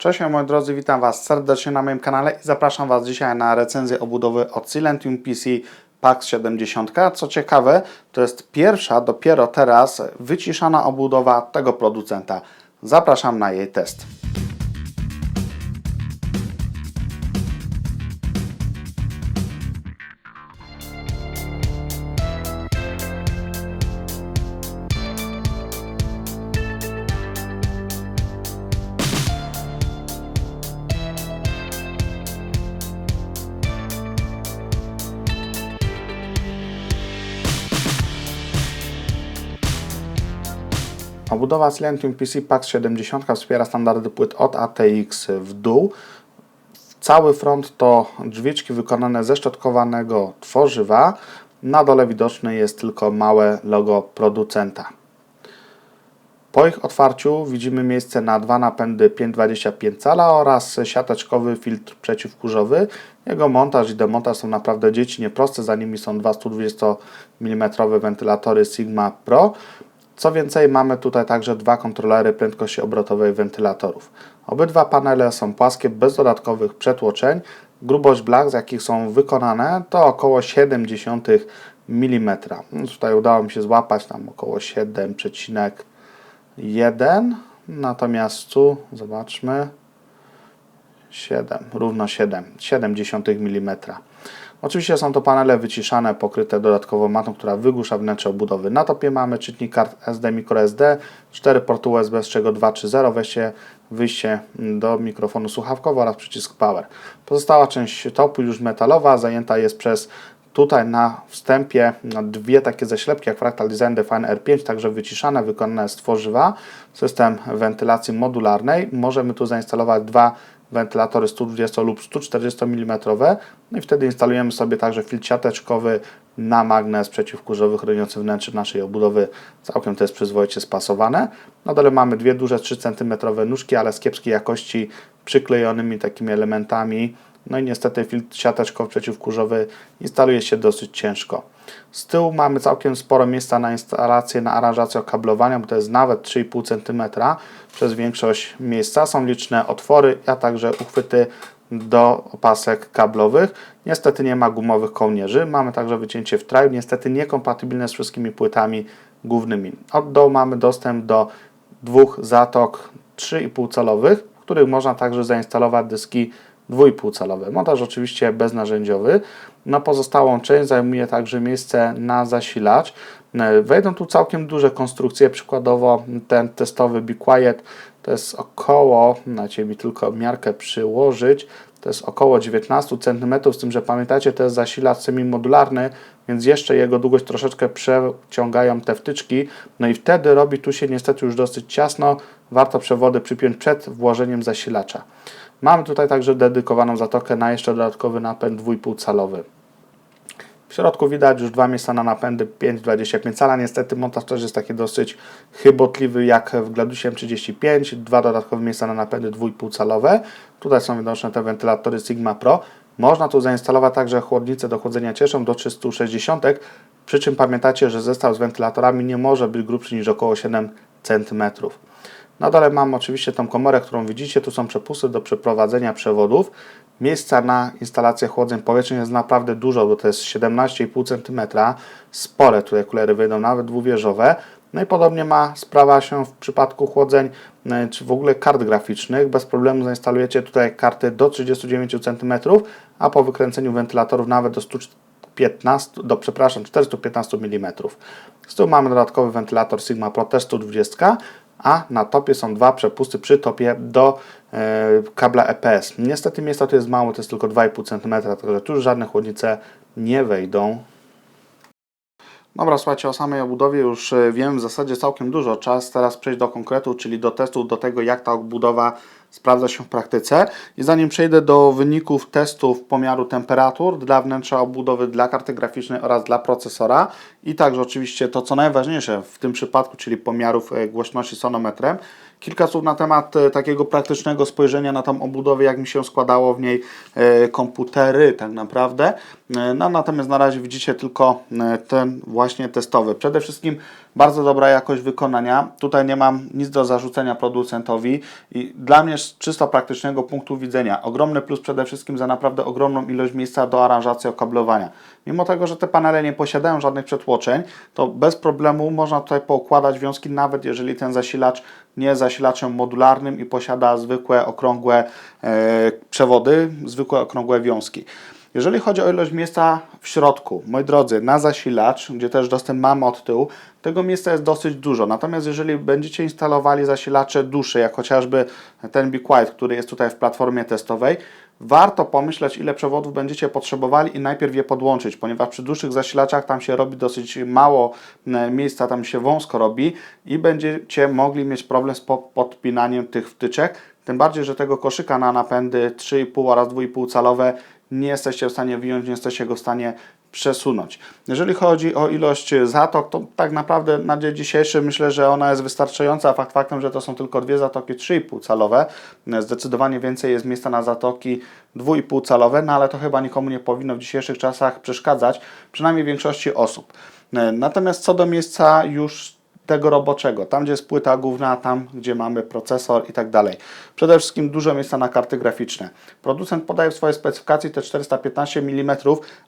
Cześć moi drodzy, witam Was serdecznie na moim kanale i zapraszam Was dzisiaj na recenzję obudowy od Silentium PC PAX 70. Co ciekawe, to jest pierwsza dopiero teraz wyciszana obudowa tego producenta. Zapraszam na jej test. Obudowa Silentium PC PAX 70 wspiera standardy płyt od ATX w dół. Cały front to drzwiczki wykonane ze szczotkowanego tworzywa. Na dole widoczne jest tylko małe logo producenta. Po ich otwarciu widzimy miejsce na dwa napędy 5,25 cala oraz siateczkowy filtr przeciwkurzowy. Jego montaż i demontaż są naprawdę dziecinnie proste. Za nimi są dwa 120 mm wentylatory Sigma Pro. Co więcej, mamy tutaj także dwa kontrolery prędkości obrotowej wentylatorów. Obydwa panele są płaskie, bez dodatkowych przetłoczeń. Grubość blach, z jakich są wykonane, to około 0,7 mm. No Tutaj udało mi się złapać tam około 7,1 natomiast tu zobaczmy 7, równo 7, 0,7 mm. Oczywiście są to panele wyciszane, pokryte dodatkowo matą, która wygłusza wnętrze obudowy. Na topie mamy czytnik kart SD, microSD, 4 porty USB, z czego 2 czy 0, wejście, wyjście do mikrofonu słuchawkowego oraz przycisk power. Pozostała część topu już metalowa, zajęta jest przez Tutaj na wstępie dwie takie zaślepki jak Fractal Design Define R5, także wyciszane, wykonane z tworzywa. System wentylacji modularnej. Możemy tu zainstalować dwa wentylatory 120 lub 140 mm. No i wtedy instalujemy sobie także filtr siateczkowy na magnes przeciwkurzowy chroniący wnętrze naszej obudowy. Całkiem to jest przyzwoicie spasowane. Na dole mamy dwie duże 3 cm nóżki, ale z kiepskiej jakości przyklejonymi takimi elementami. No i niestety filtr siateczkowy przeciwkurzowy instaluje się dosyć ciężko. Z tyłu mamy całkiem sporo miejsca na instalację, na aranżację okablowania, bo to jest nawet 3,5 cm przez większość miejsca. Są liczne otwory, a także uchwyty do opasek kablowych. Niestety nie ma gumowych kołnierzy. Mamy także wycięcie w traju, niestety niekompatybilne z wszystkimi płytami głównymi. Od dołu mamy dostęp do dwóch zatok 3,5 calowych, w których można także zainstalować dyski 2,5 calowe. Montaż oczywiście beznarzędziowy. Na pozostałą część zajmuje także miejsce na zasilacz. Wejdą tu całkiem duże konstrukcje, przykładowo ten testowy Be Quiet to jest około, na Ciebie tylko miarkę przyłożyć, to jest około 19 cm, z tym, że pamiętacie, to jest zasilacz semi-modularny, więc jeszcze jego długość troszeczkę przeciągają te wtyczki, no i wtedy robi tu się niestety już dosyć ciasno, warto przewody przypiąć przed włożeniem zasilacza. Mamy tutaj także dedykowaną zatokę na jeszcze dodatkowy napęd 2,5 calowy. W środku widać już dwa miejsca na napędy 5,25 cala. Niestety montaż też jest taki dosyć chybotliwy jak w Gladusie M35. Dwa dodatkowe miejsca na napędy 2,5 calowe. Tutaj są widoczne te wentylatory Sigma Pro. Można tu zainstalować także chłodnicę do chłodzenia cieszą do 360, przy czym pamiętacie, że zestaw z wentylatorami nie może być grubszy niż około 7 cm. Na dole mam oczywiście tą komorę, którą widzicie. Tu są przepusty do przeprowadzenia przewodów. Miejsca na instalację chłodzeń powietrznych jest naprawdę dużo, bo to jest 17,5 cm. Spore tutaj kulery wyjdą, nawet dwuwieżowe. No i podobnie ma sprawa się w przypadku chłodzeń, e, czy w ogóle kart graficznych. Bez problemu zainstalujecie tutaj karty do 39 cm, a po wykręceniu wentylatorów nawet do 115, do, przepraszam, 415 mm. Z tyłu mamy dodatkowy wentylator Sigma Pro też 120, a na topie są dwa przepusty przy topie do e, kabla EPS. Niestety miejsca tu jest mało, to jest tylko 2,5 cm, także tu już żadne chłodnice nie wejdą. Dobra, słuchajcie, o samej obudowie już e, wiem w zasadzie całkiem dużo. Czas teraz przejść do konkretu, czyli do testu, do tego jak ta obudowa sprawdza się w praktyce. I zanim przejdę do wyników testów pomiaru temperatur dla wnętrza obudowy, dla karty graficznej oraz dla procesora i także oczywiście to, co najważniejsze w tym przypadku, czyli pomiarów e, głośności sonometrem, kilka słów na temat e, takiego praktycznego spojrzenia na tą obudowę, jak mi się składało w niej komputery tak naprawdę. E, No, natomiast na razie widzicie tylko e, ten właśnie testowy. Przede wszystkim bardzo dobra jakość wykonania. Tutaj nie mam nic do zarzucenia producentowi i dla mnie z czysto praktycznego punktu widzenia ogromny plus przede wszystkim za naprawdę ogromną ilość miejsca do aranżacji okablowania. Mimo tego, że te panele nie posiadają żadnych przetłoczeń, to bez problemu można tutaj poukładać wiązki, nawet jeżeli ten zasilacz nie jest zasilaczem modularnym i posiada zwykłe okrągłe e, przewody, zwykłe okrągłe wiązki. Jeżeli chodzi o ilość miejsca w środku, moi drodzy, na zasilacz, gdzie też dostęp mamy od tyłu, tego miejsca jest dosyć dużo. Natomiast jeżeli będziecie instalowali zasilacze dłuższe, jak chociażby ten Be Quiet, który jest tutaj w platformie testowej, warto pomyśleć, ile przewodów będziecie potrzebowali i najpierw je podłączyć, ponieważ przy dłuższych zasilaczach tam się robi dosyć mało miejsca, tam się wąsko robi i będziecie mogli mieć problem z po- podpinaniem tych wtyczek. Tym bardziej, że tego koszyka na napędy 3,5 oraz 2,5 calowe nie jesteście w stanie wyjąć, nie jesteście go w stanie przesunąć. Jeżeli chodzi o ilość zatok, to tak naprawdę na dzień dzisiejszy myślę, że ona jest wystarczająca. Fakt faktem, że to są tylko dwie zatoki 3,5 calowe. Zdecydowanie więcej jest miejsca na zatoki 2,5 calowe, no ale to chyba nikomu nie powinno w dzisiejszych czasach przeszkadzać, przynajmniej większości osób. Natomiast co do miejsca już tego roboczego, tam gdzie jest płyta główna, tam gdzie mamy procesor i tak dalej. Przede wszystkim dużo miejsca na karty graficzne. Producent podaje w swojej specyfikacji te 415 mm,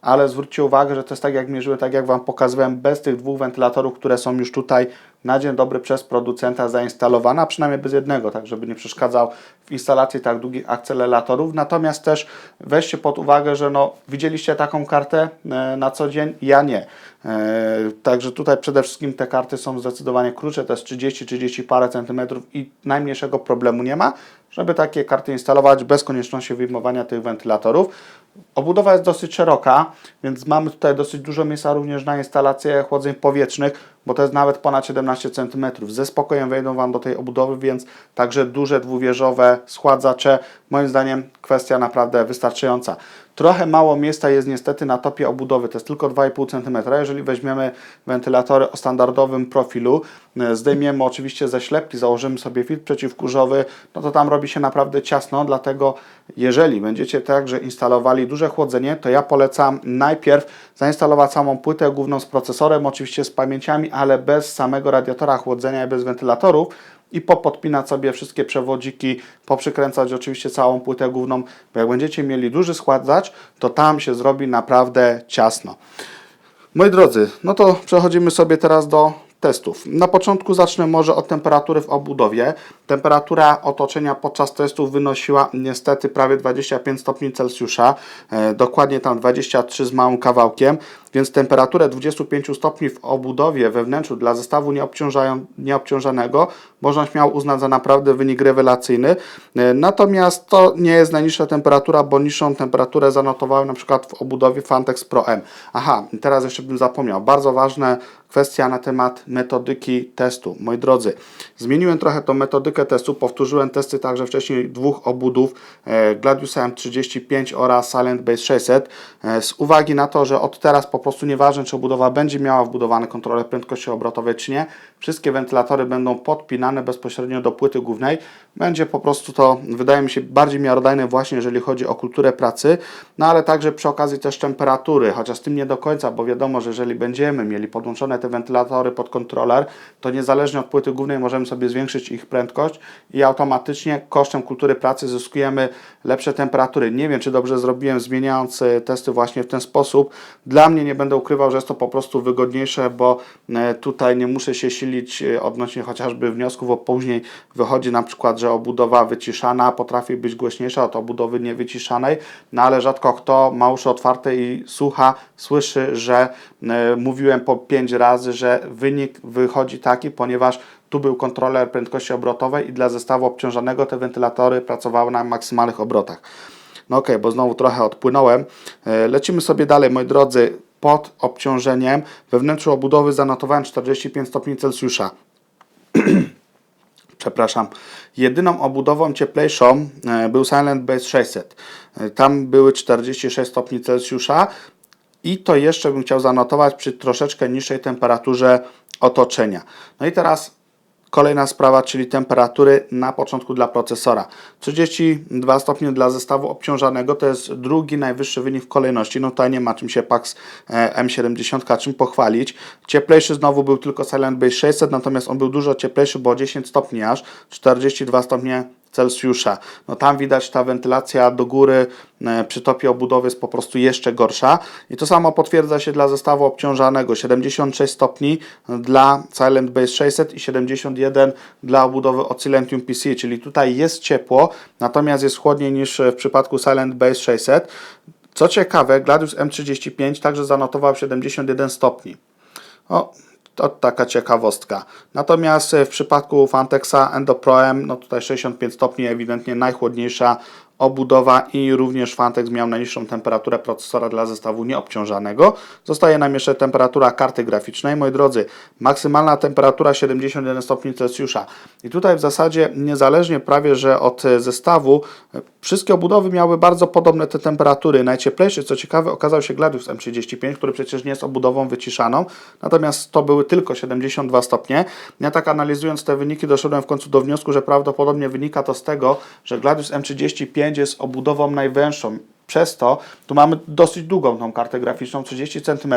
ale zwróćcie uwagę, że to jest tak jak mierzyłem, tak jak Wam pokazywałem, bez tych dwóch wentylatorów, które są już tutaj na dzień dobry przez producenta zainstalowane, a przynajmniej bez jednego, tak żeby nie przeszkadzał w instalacji tak długich akceleratorów. Natomiast też weźcie pod uwagę, że no, widzieliście taką kartę e, na co dzień, ja nie. E, Także tutaj przede wszystkim te karty są zdecydowanie krótsze, to jest 30-30 parę centymetrów i najmniejszego problemu nie ma, żeby takie karty instalować bez konieczności wyjmowania tych wentylatorów. Obudowa jest dosyć szeroka, więc mamy tutaj dosyć dużo miejsca również na instalację chłodzeń powietrznych, bo to jest nawet ponad 17 cm. Ze spokojem wejdą Wam do tej obudowy, więc także duże dwuwieżowe schładzacze, moim zdaniem kwestia naprawdę wystarczająca. Trochę mało miejsca jest niestety na topie obudowy, to jest tylko 2,5 cm. Jeżeli weźmiemy wentylatory o standardowym profilu, e, zdejmiemy oczywiście ze ślepki, założymy sobie filtr przeciwkurzowy, no to tam robi się naprawdę ciasno, dlatego jeżeli będziecie także instalowali duże chłodzenie, to ja polecam najpierw zainstalować samą płytę główną z procesorem, oczywiście z pamięciami, ale bez samego radiatora chłodzenia i bez wentylatorów i popodpinać sobie wszystkie przewodziki, poprzykręcać oczywiście całą płytę główną, bo jak będziecie mieli duży schładzacz, to tam się zrobi naprawdę ciasno. Moi drodzy, no to przechodzimy sobie teraz do testów. Na początku zacznę może od temperatury w obudowie. Temperatura otoczenia podczas testów wynosiła niestety prawie 25 stopni Celsjusza, e, dokładnie tam 23 z małym kawałkiem, więc temperaturę 25 stopni w obudowie we wnętrzu dla zestawu nieobciążanego można śmiało uznać za naprawdę wynik rewelacyjny. E, Natomiast to nie jest najniższa temperatura, bo niższą temperaturę zanotowałem na przykład w obudowie Fantex Pro M. Aha, teraz jeszcze bym zapomniał. Bardzo ważna kwestia na temat metodyki testu. Moi drodzy, zmieniłem trochę tą metodykę testu, powtórzyłem testy także wcześniej dwóch obudów e, Gladiusa M35 oraz Silent Base 600 e, z uwagi na to, że od teraz po prostu nieważne czy obudowa będzie miała wbudowany kontroler prędkości obrotowej czy nie, wszystkie wentylatory będą podpinane bezpośrednio do płyty głównej. Będzie po prostu to, wydaje mi się, bardziej miarodajne właśnie jeżeli chodzi o kulturę pracy, no ale także przy okazji też temperatury, chociaż tym nie do końca, bo wiadomo, że jeżeli będziemy mieli podłączone te wentylatory pod kontroler, to niezależnie od płyty głównej możemy sobie zwiększyć ich prędkość i automatycznie kosztem kultury pracy zyskujemy lepsze temperatury. Nie wiem, czy dobrze zrobiłem, zmieniając e, testy właśnie w ten sposób. Dla mnie nie będę ukrywał, że jest to po prostu wygodniejsze, bo e, tutaj nie muszę się silić e, odnośnie chociażby wniosków, bo później wychodzi na przykład, że obudowa wyciszana potrafi być głośniejsza od obudowy niewyciszanej, no ale rzadko kto ma uszy otwarte i słucha, słyszy, że e, mówiłem po pięć razy, że wynik wychodzi taki, ponieważ tu był kontroler prędkości obrotowej i dla zestawu obciążonego te wentylatory pracowały na maksymalnych obrotach. No okej, bo znowu trochę odpłynąłem. Lecimy sobie dalej, moi drodzy. Pod obciążeniem we wnętrzu obudowy zanotowałem 45 stopni Celsjusza. Przepraszam. Jedyną obudową cieplejszą e, był Silent Base 600. E, Tam były 46 stopni Celsjusza i to jeszcze bym chciał zanotować przy troszeczkę niższej temperaturze otoczenia. No i teraz Kolejna sprawa, czyli temperatury na początku dla procesora. 32 stopnie dla zestawu obciążanego to jest drugi najwyższy wynik w kolejności. No tutaj nie ma czym się PAX e, M70 czym pochwalić. Cieplejszy znowu był tylko Silent Base 600, natomiast on był dużo cieplejszy, bo 10 stopni aż, 42 stopnie Celsjusza. No tam widać ta wentylacja do góry e, przy topie obudowy jest po prostu jeszcze gorsza. I to samo potwierdza się dla zestawu obciążanego. 76 stopni dla Silent Base 600 i 71 dla obudowy Oscilentium PC, czyli tutaj jest ciepło, natomiast jest chłodniej niż w przypadku Silent Base 600. Co ciekawe, Gladius M35 także zanotował 71 stopni. O, to taka ciekawostka. Natomiast e, w przypadku Fantexa Endo Pro M, no tutaj 65 stopni, ewidentnie najchłodniejsza obudowa i również Fantex miał najniższą temperaturę procesora dla zestawu nieobciążanego. Zostaje nam jeszcze temperatura karty graficznej. Moi drodzy, maksymalna temperatura 71 stopni Celsjusza. I tutaj w zasadzie niezależnie prawie, że od zestawu wszystkie obudowy miały bardzo podobne te temperatury. Najcieplejszy, co ciekawe, okazał się Gladius M35, który przecież nie jest obudową wyciszaną, natomiast to były tylko 72 stopnie. Ja tak analizując te wyniki doszedłem w końcu do wniosku, że prawdopodobnie wynika to z tego, że Gladius M35 jest obudową najwęższą. Przez to tu mamy dosyć długą tą kartę graficzną, 30 cm.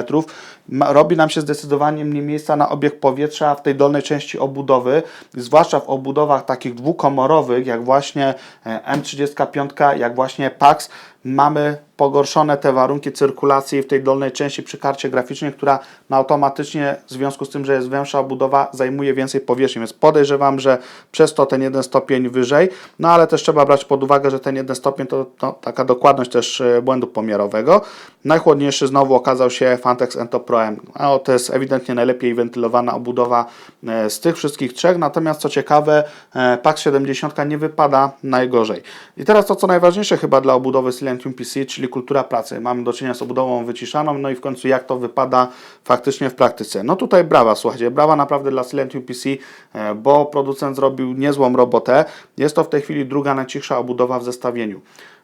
Robi nam się zdecydowanie mniej miejsca na obieg powietrza w tej dolnej części obudowy, zwłaszcza w obudowach takich dwukomorowych, jak właśnie e, M35, jak właśnie PAX. Mamy pogorszone te warunki cyrkulacji w tej dolnej części przy karcie graficznej, która automatycznie w związku z tym, że jest węższa obudowa, zajmuje więcej powierzchni, więc podejrzewam, że przez to ten jeden stopień wyżej, no ale też trzeba brać pod uwagę, że ten jeden stopień to, to taka dokładność też e, błędu pomiarowego. Najchłodniejszy znowu okazał się Fantex Ento Pro M. No, to jest ewidentnie najlepiej wentylowana obudowa e, z tych wszystkich trzech, natomiast co ciekawe, e, PAX 70 nie wypada najgorzej. I teraz to, co najważniejsze chyba dla obudowy Silentium PC, czyli kultura pracy. Mamy do czynienia z obudową wyciszaną, no i w końcu jak to wypada faktycznie w praktyce. No tutaj brawa, słuchajcie, brawa naprawdę dla Silentium PC, e, bo producent zrobił niezłą robotę. Jest to w tej chwili druga najcichsza obudowa w zestawieniu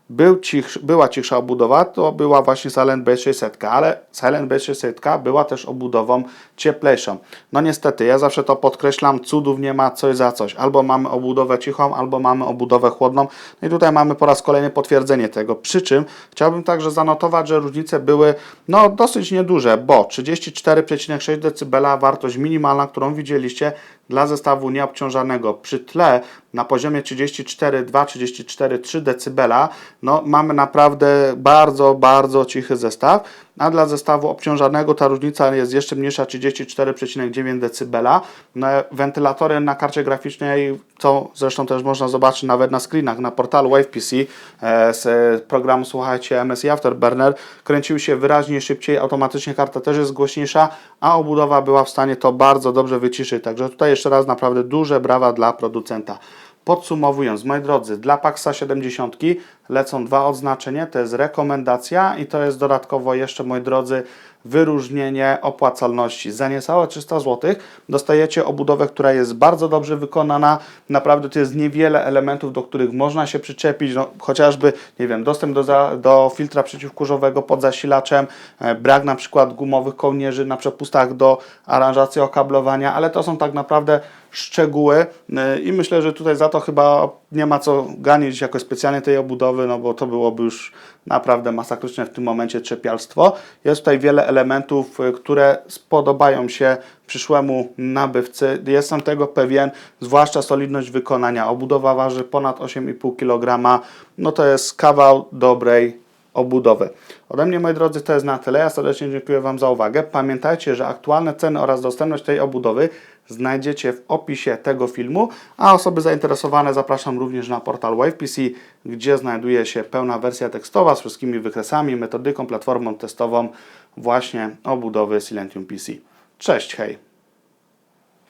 był była cichsza obudowa, to była właśnie Silent Base 600, ale Silent Base 600 była też obudową cieplejszą. No niestety, ja zawsze to podkreślam, cudów nie ma coś za coś. Albo mamy obudowę cichą, albo mamy obudowę chłodną. No i tutaj mamy po raz kolejny potwierdzenie tego. Przy czym chciałbym także zanotować, że różnice były no dosyć nieduże, bo 34,6 dB wartość minimalna, którą widzieliście dla zestawu nieobciążanego przy tle na poziomie 34,2-34,3 dB, no mamy naprawdę bardzo, bardzo cichy zestaw, a dla zestawu obciążanego ta różnica jest jeszcze mniejsza, 34,9 dB. No, wentylatory na karcie graficznej, co zresztą też można zobaczyć nawet na screenach na portalu WavePC e, z programu, słuchajcie, MSI Afterburner, kręciły się wyraźnie szybciej, automatycznie karta też jest głośniejsza, a obudowa była w stanie to bardzo dobrze wyciszyć. Także tutaj jeszcze raz naprawdę duże brawa dla producenta. Podsumowując, moi drodzy, dla Paxa 70 lecą dwa odznaczenia, to jest rekomendacja i to jest dodatkowo jeszcze, moi drodzy, wyróżnienie opłacalności. Za niecałe 300 zł dostajecie obudowę, która jest bardzo dobrze wykonana. Naprawdę to jest niewiele elementów, do których można się przyczepić, no, chociażby, nie wiem, dostęp do, za, do filtra przeciwkurzowego pod zasilaczem, e, brak na przykład gumowych kołnierzy na przepustach do aranżacji okablowania, ale to są tak naprawdę szczegóły e, i myślę, że tutaj za to chyba nie ma co ganić jakoś specjalnie tej obudowy, no bo to byłoby już naprawdę masakryczne w tym momencie trzepialstwo. Jest tutaj wiele elementów, y, które spodobają się przyszłemu nabywcy. Jestem tego pewien, zwłaszcza solidność wykonania. Obudowa waży ponad 8,5 kg. No to jest kawał dobrej obudowy. Ode mnie, moi drodzy, to jest na tyle. Ja serdecznie dziękuję Wam za uwagę. Pamiętajcie, że aktualne ceny oraz dostępność tej obudowy znajdziecie w opisie tego filmu, a osoby zainteresowane zapraszam również na portal WavePC, gdzie znajduje się pełna wersja tekstowa z wszystkimi wykresami, metodyką, platformą testową właśnie obudowy Silentium PC. Cześć, hej!